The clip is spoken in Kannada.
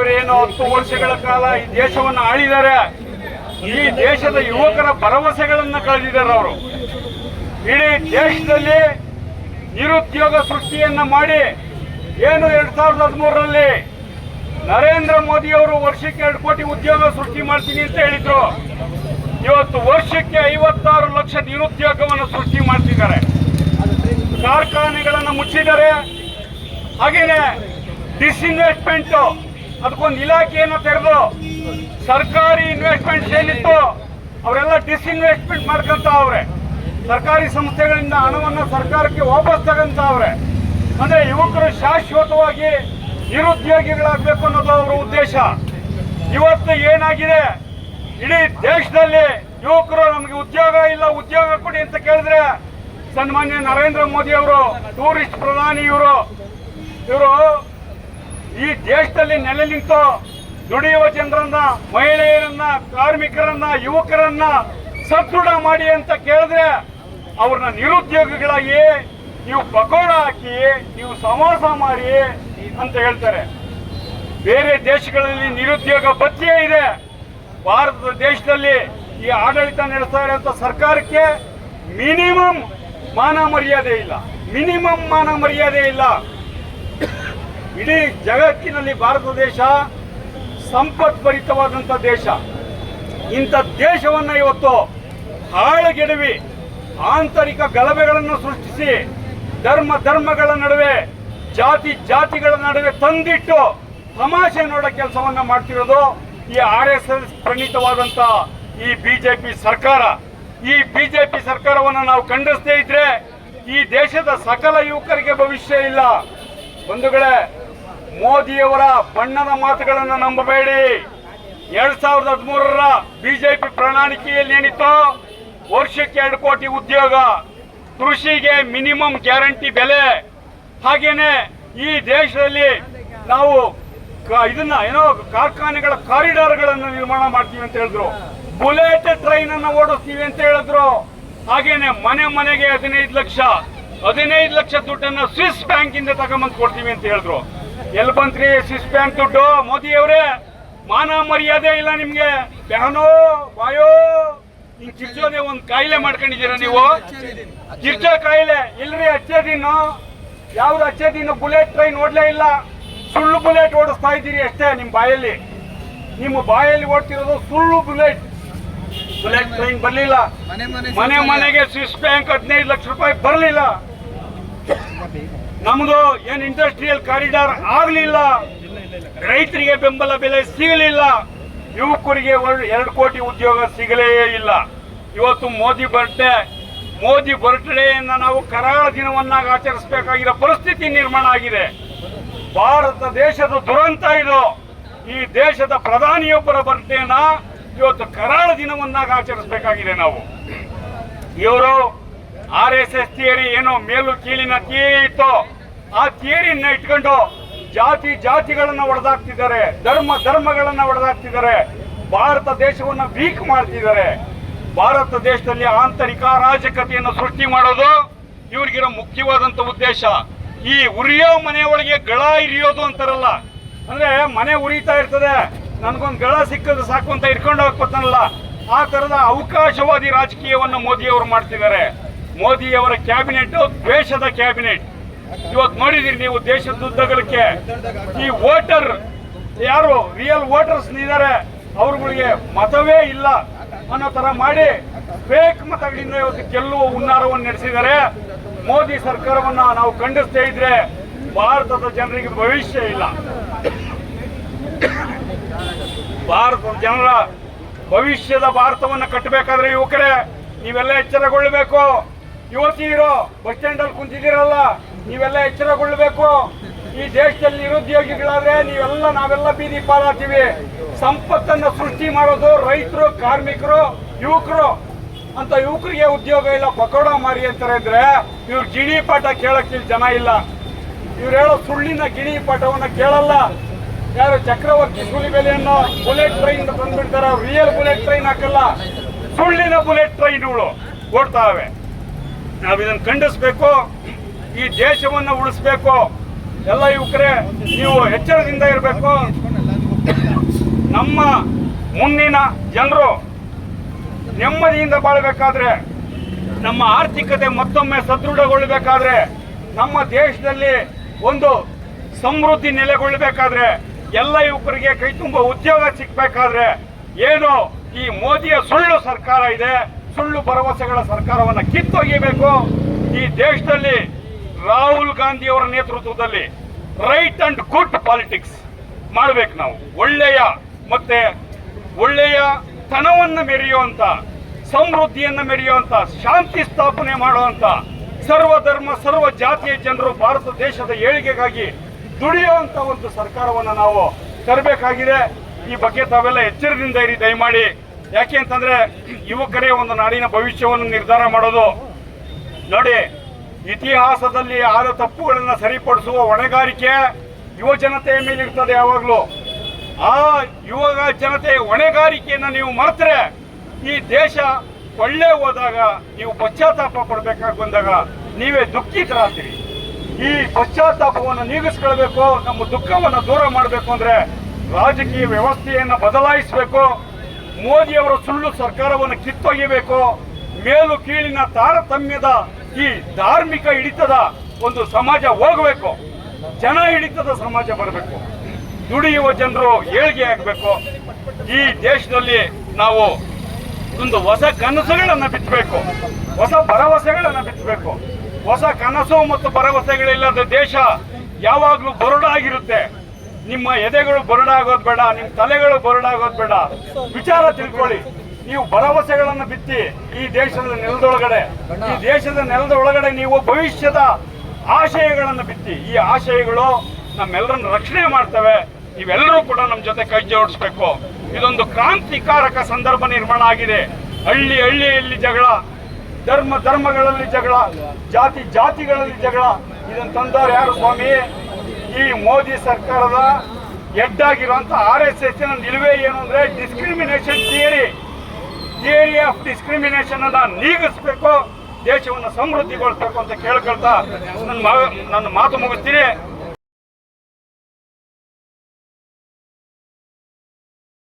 ಮೋದಿಯವರು ಏನು ಹತ್ತು ವರ್ಷಗಳ ಕಾಲ ಈ ದೇಶವನ್ನು ಆಳಿದ್ದಾರೆ. ಈ ದೇಶದ ಯುವಕರ ಭರವಸೆಗಳನ್ನು ಕಳೆದಿದ್ದಾರೆ ಅವರು. ಇಡೀ ದೇಶದಲ್ಲಿ ನಿರುದ್ಯೋಗ ಸೃಷ್ಟಿಯನ್ನ ಮಾಡಿ ಏನು ಎರಡ್ ಸಾವಿರದ ಹದಿಮೂರರಲ್ಲಿ ನರೇಂದ್ರ ಮೋದಿ ಅವರು ವರ್ಷಕ್ಕೆ ಎರಡು ಕೋಟಿ ಉದ್ಯೋಗ ಸೃಷ್ಟಿ ಮಾಡ್ತೀನಿ ಅಂತ ಹೇಳಿದ್ರು. ಇವತ್ತು ವರ್ಷಕ್ಕೆ ಐವತ್ತಾರು ಲಕ್ಷ ನಿರುದ್ಯೋಗವನ್ನು ಸೃಷ್ಟಿ ಮಾಡ್ತಿದ್ದಾರೆ. ಕಾರ್ಖಾನೆಗಳನ್ನು ಮುಚ್ಚಿದ್ದಾರೆ. ಹಾಗೆಯೇ ಡಿಸ್ಇನ್ವೆಸ್ಟ್ಮೆಂಟ್ ಅದಕ್ಕೊಂದು ಇಲಾಖೆಯನ್ನು ತೆರೆದು ಸರ್ಕಾರಿ ಇನ್ವೆಸ್ಟ್ಮೆಂಟ್ ಏನಿತ್ತು ಅವರೆಲ್ಲ ಡಿಸ್ಇನ್ವೆಸ್ಟ್ಮೆಂಟ್ ಮಾಡ್ಕೊಂತ ಅವ್ರೆ ಸರ್ಕಾರಿ ಸಂಸ್ಥೆಗಳಿಂದ ಹಣವನ್ನು ಸರ್ಕಾರಕ್ಕೆ ವಾಪಸ್ ತಗಂತ ಅವ್ರೆ ಅಂದ್ರೆ ಯುವಕರು ಶಾಶ್ವತವಾಗಿ ನಿರುದ್ಯೋಗಿಗಳಾಗಬೇಕು ಅನ್ನೋದು ಅವರ ಉದ್ದೇಶ. ಇವತ್ತು ಏನಾಗಿದೆ? ಇಡೀ ದೇಶದಲ್ಲಿ ಯುವಕರು ನಮಗೆ ಉದ್ಯೋಗ ಇಲ್ಲ, ಉದ್ಯೋಗ ಕೊಡಿ ಅಂತ ಕೇಳಿದ್ರೆ ಸನ್ಮಾನ್ಯ ನರೇಂದ್ರ ಮೋದಿ ಅವರು, ಟೂರಿಸ್ಟ್ ಪ್ರಧಾನಿ ಇವರು. ಇವರು ಈ ದೇಶದಲ್ಲಿ ನೆಲೆ ನಿಂತು ದುಡಿಯುವ ಜನರನ್ನ, ಮಹಿಳೆಯರನ್ನ, ಕಾರ್ಮಿಕರನ್ನ, ಯುವಕರನ್ನ ಸದೃಢ ಮಾಡಿ ಅಂತ ಕೇಳಿದ್ರೆ ಅವ್ರನ್ನ ನಿರುದ್ಯೋಗಿಗಳಾಗಿ ನೀವು ಪಕೋಡ ಹಾಕಿ, ನೀವು ಸಮಾಸ ಮಾಡಿ ಅಂತ ಹೇಳ್ತಾರೆ. ಬೇರೆ ದೇಶಗಳಲ್ಲಿ ನಿರುದ್ಯೋಗ ಭತ್ಯೆ ಇದೆ. ಭಾರತದ ದೇಶದಲ್ಲಿ ಈ ಆಡಳಿತ ನಡೆಸ್ತಾ ಇರುವಂತ ಸರ್ಕಾರಕ್ಕೆ ಮಿನಿಮಮ್ ಮಾನ ಮರ್ಯಾದೆ ಇಲ್ಲ. ಮಿನಿಮಮ್ ಮಾನ ಮರ್ಯಾದೆ ಇಲ್ಲ. ಇಡೀ ಜಗತ್ತಿನಲ್ಲಿ ಭಾರತ ದೇಶ ಸಂಪತ್ಭರಿತವಾದಂಥ ದೇಶ. ಇಂಥ ದೇಶವನ್ನ ಇವತ್ತು ಹಾಳುಗೆಡವಿ, ಆಂತರಿಕ ಗಲಭೆಗಳನ್ನು ಸೃಷ್ಟಿಸಿ, ಧರ್ಮ ಧರ್ಮಗಳ ನಡುವೆ, ಜಾತಿ ಜಾತಿಗಳ ನಡುವೆ ತಂದಿಟ್ಟು ತಮಾಷೆ ನೋಡೋ ಕೆಲಸವನ್ನ ಮಾಡ್ತಿರೋದು ಈ ಆರ್ ಎಸ್ ಎಸ್ ಪ್ರಣೀತವಾದಂತ ಈ ಬಿಜೆಪಿ ಸರ್ಕಾರ. ಈ ಬಿಜೆಪಿ ಸರ್ಕಾರವನ್ನು ನಾವು ಖಂಡಿಸದೇ ಇದ್ರೆ ಈ ದೇಶದ ಸಕಲ ಯುವಕರಿಗೆ ಭವಿಷ್ಯ ಇಲ್ಲ. ಬಂಧುಗಳೇ ಮೋದಿಯವರ ಬಣ್ಣದ ಮಾತುಗಳನ್ನು ನಂಬಬೇಡಿ. ಎರಡ್ ಸಾವಿರದ ಹದಿಮೂರರ ಬಿಜೆಪಿ ಪ್ರಣಾಳಿಕೆಯಲ್ಲಿ ಏನಿತ್ತು ವರ್ಷಕ್ಕೆ ಎರಡು ಕೋಟಿ ಉದ್ಯೋಗ, ಕೃಷಿಗೆ ಮಿನಿಮಮ್ ಗ್ಯಾರಂಟಿ ಬೆಲೆ. ಹಾಗೇನೆ ಈ ದೇಶದಲ್ಲಿ ನಾವು ಇದನ್ನ ಏನೋ ಕಾರ್ಖಾನೆಗಳ ಕಾರಿಡಾರ್ಗಳನ್ನು ನಿರ್ಮಾಣ ಮಾಡ್ತೀವಿ ಅಂತ ಹೇಳಿದ್ರು. ಬುಲೆಟ್ ಟ್ರೈನ್ ಅನ್ನು ಓಡಿಸ್ತೀವಿ ಅಂತ ಹೇಳಿದ್ರು. ಹಾಗೇನೆ ಮನೆ ಮನೆಗೆ ಹದಿನೈದು ಲಕ್ಷ ಹದಿನೈದು ಲಕ್ಷ ದುಡ್ಡನ್ನ ಸ್ವಿಸ್ ಬ್ಯಾಂಕ್ ಇಂದ ತಗೊಂಬಂದು ಕೊಡ್ತೀವಿ ಅಂತ ಹೇಳಿದ್ರು. ಎಲ್ಲಿ ಬಂತ್ರಿ ಸ್ವಿಸ್ ಬ್ಯಾಂಕ್ ದುಡ್ಡು? ಮೋದಿ ಅವರೇ ಮಾನ ಮರ್ಯಾದೆ ಇಲ್ಲ ನಿಮ್ಗೆ. ಬ್ಯಾನೋ ಬಾಯೋ ಹಿಂಗ್ ಕಿರ್ಚೋದೆ ಒಂದು ಕಾಯಿಲೆ ಮಾಡ್ಕೊಂಡಿದ್ದೀರಾ ನೀವು? ಕಿರ್ಚೋ ಕಾಯಿಲೆ. ಇಲ್ರಿ ದಿನ ಯಾವ್ದು ಹಚ್ಚೇದಿನ್ನು ಬುಲೆಟ್ ಟ್ರೈನ್ ಓಡ್ಲೇ ಇಲ್ಲ. ಸುಳ್ಳು ಬುಲೆಟ್ ಓಡಿಸ್ತಾ ಇದ್ದೀರಿ ಅಷ್ಟೇ ನಿಮ್ಮ ಬಾಯಲ್ಲಿ. ನಿಮ್ಮ ಬಾಯಲ್ಲಿ ಓಡ್ತಿರೋದು ಸುಳ್ಳು ಬುಲೆಟ್. ಬುಲೆಟ್ ಟ್ರೈನ್ ಬರಲಿಲ್ಲ. ಮನೆ ಮನೆಗೆ ಸ್ವಿಸ್ ಬ್ಯಾಂಕ್ ಹದಿನೈದು ಲಕ್ಷ ರೂಪಾಯಿ ಬರಲಿಲ್ಲ. ನಮ್ದು ಏನ್ ಇಂಡಸ್ಟ್ರಿಯಲ್ ಕಾರಿಡಾರ್ ಆಗ್ಲಿಲ್ಲ. ರೈತರಿಗೆ ಬೆಂಬಲ ಬೆಲೆ ಸಿಗಲಿಲ್ಲ. ಯುವಕರಿಗೆ ಎರಡು ಕೋಟಿ ಉದ್ಯೋಗ ಸಿಗಲೇ ಇಲ್ಲ. ಇವತ್ತು ಮೋದಿ ಬರ್ಡೇ ಮೋದಿ ಬರ್ತ್ಡೇಯನ್ನ ನಾವು ಕರಾಳ ದಿನವನ್ನಾಗಿ ಆಚರಿಸಬೇಕಾಗಿರೋ ಪರಿಸ್ಥಿತಿ ನಿರ್ಮಾಣ ಆಗಿದೆ. ಭಾರತ ದೇಶದ ದುರಂತ ಇದು. ಈ ದೇಶದ ಪ್ರಧಾನಿಯೊಬ್ಬರ ಬರ್ಡೇನ ಇವತ್ತು ಕರಾಳ ದಿನವನ್ನಾಗಿ ಆಚರಿಸಬೇಕಾಗಿದೆ ನಾವು. ಇವರು ಆರ್ ಎಸ್ ಎಸ್ ಥಿಯರಿ ಏನೋ ಮೇಲು ಕೀಳಿನ ಥಿಯರಿ ಇತ್ತು. ಆ ಥಿಯರಿಯನ್ನ ಇಟ್ಕೊಂಡು ಜಾತಿ ಜಾತಿಗಳನ್ನ ಒಡೆದಾಕ್ತಿದ್ದಾರೆ, ಧರ್ಮ ಧರ್ಮಗಳನ್ನ ಒಡೆದಾಕ್ತಿದ್ದಾರೆ, ಭಾರತ ದೇಶವನ್ನ ವೀಕ್ ಮಾಡ್ತಿದ್ದಾರೆ. ಭಾರತ ದೇಶದಲ್ಲಿ ಆಂತರಿಕ ಅರಾಜಕತೆಯನ್ನು ಸೃಷ್ಟಿ ಮಾಡೋದು ಇವ್ರಿಗಿರೋ ಮುಖ್ಯವಾದಂತ ಉದ್ದೇಶ. ಈ ಉರಿಯೋ ಮನೆಯೊಳಗೆ ಗಳ ಇರಿಯೋದು ಅಂತಾರಲ್ಲ. ಅಂದ್ರೆ ಮನೆ ಉರಿತಾ ಇರ್ತದೆ, ನನ್ಗೊಂದು ಗಳ ಸಿಕ್ಕದು ಸಾಕು ಅಂತ ಇಟ್ಕೊಂಡು ಹೋಗ್ಬೋದಲ್ಲ ಆ ತರದ ಅವಕಾಶವಾದಿ ರಾಜಕೀಯವನ್ನು ಮೋದಿ ಅವರು ಮಾಡ್ತಿದ್ದಾರೆ. ಮೋದಿಯವರ ಕ್ಯಾಬಿನೆಟ್ ದ್ವೇಷದ ಕ್ಯಾಬಿನೆಟ್. ಇವತ್ತು ನೋಡಿದಿರಿ ನೀವು ದೇಶದ ಉದ್ದಗಲಕ್ಕೆ ಈ ವೋಟರ್ ಯಾರು? ರಿಯಲ್ ವೋಟರ್ಸ್ ಇದ್ದಾರೆ ಅವ್ರುಗಳಿಗೆ ಮತವೇ ಇಲ್ಲ ಅನ್ನೋ ತರ ಮಾಡಿ ಫೇಕ್ ಮತಗಳಿಂದ ಇವತ್ತು ಗೆಲ್ಲುವ ಹುನ್ನಾರವನ್ನು ನಡೆಸಿದ್ದಾರೆ. ಮೋದಿ ಸರ್ಕಾರವನ್ನ ನಾವು ಖಂಡಿಸ್ತಾ ಇದ್ರೆ ಭಾರತದ ಜನರಿಗೆ ಭವಿಷ್ಯ ಇಲ್ಲ. ಭಾರತದ ಜನರ ಭವಿಷ್ಯದ ಭಾರತವನ್ನ ಕಟ್ಟಬೇಕಾದ್ರೆ ಯುವಕರೇ, ನೀವೆಲ್ಲ ಎಚ್ಚರಗೊಳ್ಳಬೇಕು. ಯುವತಿಯರು ಬಸ್ ಸ್ಟ್ಯಾಂಡ್ ಅಲ್ಲಿ ಕುಂತಿದ್ದೀರಲ್ಲ, ನೀವೆಲ್ಲ ಎಚ್ಚರಗೊಳ್ಳಬೇಕು. ಈ ದೇಶದಲ್ಲಿ ನಿರುದ್ಯೋಗಿಗಳಾದ್ರೆ ನೀವೆಲ್ಲ ನಾವೆಲ್ಲ ಬೀದಿ ಪಾಲಾಗ್ತೀವಿ. ಸಂಪತ್ತನ್ನ ಸೃಷ್ಟಿ ಮಾಡೋದು ರೈತರು, ಕಾರ್ಮಿಕರು, ಯುವಕರು. ಅಂತ ಯುವಕರಿಗೆ ಉದ್ಯೋಗ ಇಲ್ಲ, ಪಕೋಡ ಮಾರಿ ಅಂತಾರೆ ಅಂದ್ರೆ ಇವ್ರ ಗಿಣಿ ಪಾಠ ಕೇಳಕ್ಕೆ ಜನ ಇಲ್ಲ. ಇವ್ರು ಹೇಳೋ ಸುಳ್ಳಿನ ಗಿಣಿ ಪಾಠವನ್ನ ಕೇಳಲ್ಲ. ಯಾರು ಚಕ್ರವರ್ತಿ ಸೂಲಿಬೆಲೆಯನ್ನು ಬುಲೆಟ್ ಟ್ರೈನ್ ತಂದ್ಬಿಡ್ತಾರೆ ರಿಯಲ್ ಬುಲೆಟ್ ಟ್ರೈನ್ ಹಾಕಲ್ಲ. ಸುಳ್ಳಿನ ಬುಲೆಟ್ ಟ್ರೈನ್ಗಳು ಓಡ್ತಾವೆ ನಾವು ಇದನ್ನು ಖಂಡಿಸ್ಬೇಕು, ಈ ದೇಶವನ್ನು ಉಳಿಸ್ಬೇಕು. ಎಲ್ಲ ಯುವಕರೇ, ನೀವು ಎಚ್ಚರದಿಂದ ಇರಬೇಕು. ನಮ್ಮ ಮುಂದಿನ ಜನರು ನೆಮ್ಮದಿಯಿಂದ ಬಾಳಬೇಕಾದ್ರೆ, ನಮ್ಮ ಆರ್ಥಿಕತೆ ಮತ್ತೊಮ್ಮೆ ಸದೃಢಗೊಳ್ಳಬೇಕಾದ್ರೆ, ನಮ್ಮ ದೇಶದಲ್ಲಿ ಒಂದು ಸಮೃದ್ಧಿ ನೆಲೆಗೊಳ್ಳಬೇಕಾದ್ರೆ, ಎಲ್ಲ ಯುವಕರಿಗೆ ಕೈ ತುಂಬ ಉದ್ಯೋಗ ಸಿಕ್ಕಬೇಕಾದ್ರೆ ಏನು ಈ ಮೋದಿಯ ಸುಳ್ಳು ಸರ್ಕಾರ ಇದೆ ಸುಳ್ಳು ಭರವಸೆಗಳ ಸರ್ಕಾರವನ್ನು ಕಿತ್ತೊಗೆಯಬೇಕು ಈ ದೇಶದಲ್ಲಿ ರಾಹುಲ್ ಗಾಂಧಿ ಅವರ ನೇತೃತ್ವದಲ್ಲಿ ರೈಟ್ ಅಂಡ್ ಗುಡ್ ಪಾಲಿಟಿಕ್ಸ್ ಮಾಡ್ಬೇಕು ನಾವು. ಒಳ್ಳೆಯ ಮತ್ತೆ ಒಳ್ಳೆಯ ತನವನ್ನು ಮೆರೆಯುವಂತ, ಸಮೃದ್ಧಿಯನ್ನು ಮೆರೆಯುವಂತ, ಶಾಂತಿ ಸ್ಥಾಪನೆ ಮಾಡುವಂತ ಸರ್ವ ಧರ್ಮ ಸರ್ವ ಜಾತಿಯ ಜನರು ಭಾರತ ದೇಶದ ಏಳಿಗೆಗಾಗಿ ದುಡಿಯುವಂತ ಒಂದು ಸರ್ಕಾರವನ್ನು ನಾವು ತರಬೇಕಾಗಿದೆ. ಈ ಬಗ್ಗೆ ತಾವೆಲ್ಲ ಎಚ್ಚರದಿಂದ ಇರಿ, ದಯಮಾಡಿ. ಯಾಕೆ ಅಂತಂದ್ರೆ ಯುವಕರೇ ಒಂದು ನಾಡಿನ ಭವಿಷ್ಯವನ್ನು ನಿರ್ಧಾರ ಮಾಡೋದು. ನೋಡಿ, ಇತಿಹಾಸದಲ್ಲಿ ಆದ ತಪ್ಪುಗಳನ್ನು ಸರಿಪಡಿಸುವ ಹೊಣೆಗಾರಿಕೆ ಯುವ ಜನತೆಯ ಮೇಲೆ ಇರ್ತದೆ ಯಾವಾಗಲೂ. ಆ ಯುವ ಜನತೆಯ ಹೊಣೆಗಾರಿಕೆಯನ್ನು ನೀವು ಮರೆತರೆ ಈ ದೇಶ ಒಳ್ಳೆ ಹೋದಾಗ, ನೀವು ಪಶ್ಚಾತ್ತಾಪ ಪಡಬೇಕಾಗಿ ಬಂದಾಗ ನೀವೇ ದುಃಖಿತರಾಗ್ತೀರಿ. ಈ ಪಶ್ಚಾತ್ತಾಪವನ್ನು ನೀಗಿಸ್ಕೊಳ್ಬೇಕು, ನಮ್ಮ ದುಃಖವನ್ನು ದೂರ ಮಾಡಬೇಕು ಅಂದ್ರೆ ರಾಜಕೀಯ ವ್ಯವಸ್ಥೆಯನ್ನು ಬದಲಾಯಿಸಬೇಕು. ಮೋದಿಯವರ ಸುಳ್ಳು ಸರ್ಕಾರವನ್ನು ಕಿತ್ತೊಗೆಯಬೇಕು, ಮೇಲು ಕೀಳಿನ ತಾರತಮ್ಯದ ಈ ಧಾರ್ಮಿಕ ಹಿಡಿತದ ಒಂದು ಸಮಾಜ ಹೋಗಬೇಕು, ಜನ ಹಿಡಿತದ ಸಮಾಜ ಬರಬೇಕು, ದುಡಿಯುವ ಜನರು ಏಳಿಗೆ ಆಗಬೇಕು. ಈ ದೇಶದಲ್ಲಿ ನಾವು ಒಂದು ಹೊಸ ಕನಸುಗಳನ್ನು ಬಿತ್ತಬೇಕು, ಹೊಸ ಭರವಸೆಗಳನ್ನು ಬಿತ್ತಬೇಕು. ಹೊಸ ಕನಸು ಮತ್ತು ಭರವಸೆಗಳಿಲ್ಲದ ದೇಶ ಯಾವಾಗಲೂ ಬರಡಾಗಿರುತ್ತೆ. ನಿಮ್ಮ ಎದೆಗಳು ಬರಡಾಗೋದು ಬೇಡ ನಿಮ್ಮ ತಲೆಗಳು ಬರಡಾಗೋದು ಬೇಡ. ವಿಚಾರ ತಿಳ್ಕೊಳ್ಳಿ. ನೀವು ಭರವಸೆಗಳನ್ನು ಬಿತ್ತಿ ಈ ದೇಶದ ನೆಲದೊಳಗಡೆ, ಈ ದೇಶದ ನೆಲದ ಒಳಗಡೆ ನೀವು ಭವಿಷ್ಯದ ಆಶಯಗಳನ್ನು ಬಿತ್ತಿ. ಈ ಆಶಯಗಳು ನಮ್ಮೆಲ್ಲರನ್ನು ರಕ್ಷಣೆ ಮಾಡ್ತವೆ. ನೀವೆಲ್ಲರೂ ಕೂಡ ನಮ್ಮ ಜೊತೆ ಕೈ ಜೋಡಿಸ್ಬೇಕು. ಇದೊಂದು ಕ್ರಾಂತಿಕಾರಕ ಸಂದರ್ಭ ನಿರ್ಮಾಣ ಆಗಿದೆ. ಹಳ್ಳಿ ಹಳ್ಳಿಯಲ್ಲಿ ಜಗಳ, ಧರ್ಮ ಧರ್ಮಗಳಲ್ಲಿ ಜಗಳ, ಜಾತಿ ಜಾತಿಗಳಲ್ಲಿ ಜಗಳ. ಇದನ್ನು ತಂದವರು ಯಾರು ಸ್ವಾಮಿ? ಈ ಮೋದಿ ಸರ್ಕಾರದ ಹೆಡ್ ಆರ್ ಎಸ್ ಎಸ್ ನಿಲುವೆ ಏನು ಅಂದ್ರೆ discrimination theory theory of discrimination ಅನ್ನ ನೀಗಿಸ್ಬೇಕು, ದೇಶವನ್ನು ಸಮೃದ್ಧಿಗೊಳಿಸ್ಬೇಕು ಅಂತ ಕೇಳ್ಕೊಳ್ತಾ ನನ್ನ ನನ್ನ ಮಾತು ಮುಗಿಸ್ತೀನಿ.